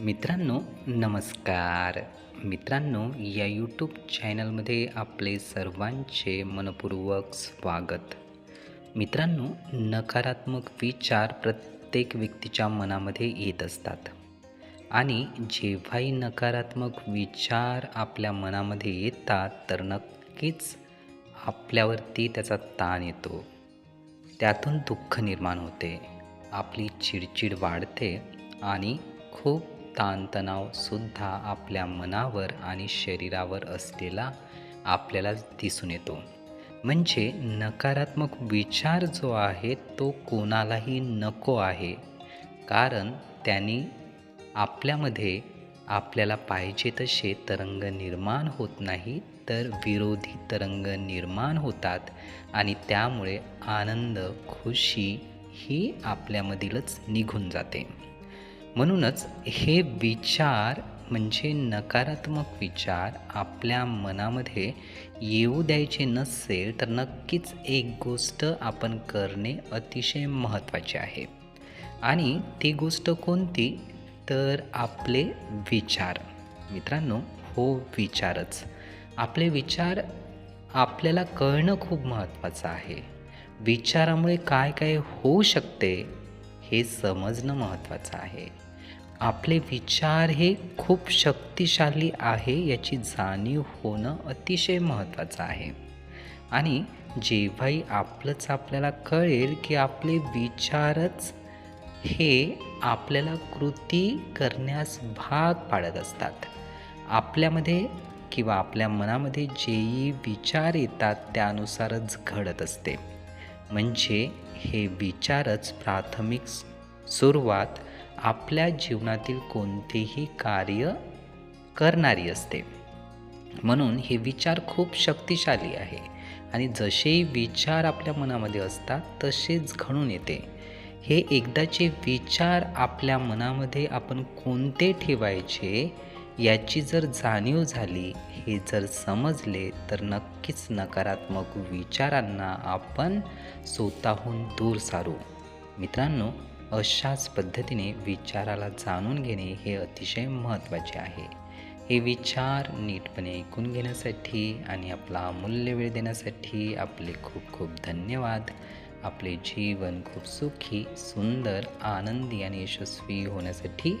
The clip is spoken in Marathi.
मित्रांनो नमस्कार. मित्रांनो या यूट्यूब चॅनलमध्ये आपले सर्वांचे मनपूर्वक स्वागत. मित्रांनो नकारात्मक विचार प्रत्येक व्यक्तीच्या मनामध्ये येत असतात. आणि जेव्हाही नकारात्मक विचार आपल्या मनामध्ये येतात तर नक्कीच आपल्यावरती त्याचा ताण येतो. त्यातून दुःख निर्माण होते. आपली चिडचिड वाढते आणि खूप ताणतणावसुद्धा आपल्या मनावर आणि शरीरावर असलेला आपल्याला दिसून येतो. म्हणजे नकारात्मक विचार जो आहे तो कोणालाही नको आहे. कारण त्यांनी आपल्यामध्ये आपल्याला पाहिजे तसे तरंग निर्माण होत नाही तर विरोधी तरंग निर्माण होतात आणि त्यामुळे आनंद खुशी ही आपल्यामधीलच निघून जाते. म्हणूनच हे विचार म्हणजे नकारात्मक विचार आपल्या मनामध्ये येऊ द्यायचे नसेल तर नक्कीच एक गोष्ट आपण करणे अतिशय महत्त्वाचे आहे. आणि ती गोष्ट कोणती? तर आपले विचार. मित्रांनो हो विचारच. आपले विचार आपल्याला कळणं खूप महत्त्वाचं आहे. विचारामुळे काय काय होऊ शकते हे समजणं महत्त्वाचं आहे. आपले विचार हे खूप शक्तिशाली आहे याची जाणीव होणं अतिशय महत्त्वाचं आहे. आणि जेव्हाही आपलंच आपल्याला कळेल की आपले विचारच हे आपल्याला कृती करण्यास भाग पाडत असतात. आपल्यामध्ये किंवा आपल्या मनामध्ये जेही विचार येतात त्यानुसारच घडत असते. म्हणजे हे विचारच प्राथमिक सुरुवात आपल्या जीवनातील कोणतेही कार्य करणारी असते. म्हणून हे विचार खूप शक्तिशाली आहे आणि जसेही विचार आपल्या मनामध्ये असतात तसेच घडून येते. हे एकदाचे विचार आपल्या मनामध्ये आपण कोणते ठेवायचे याची जर जाणीव झाली हे जर समजले तर नक्कीच नकारात्मक विचारांना आपण स्वतःहून दूर सारू. मित्रांनो अशाच पद्धतीने विचाराला जाणून घेणे हे अतिशय महत्त्वाचे आहे. हे विचार नीटपणे ऐकून घेण्यासाठी आणि आपला अमूल्य वेळ देण्यासाठी आपले खूप खूप धन्यवाद. आपले जीवन खूप सुखी सुंदर आनंदी आणि यशस्वी होण्यासाठी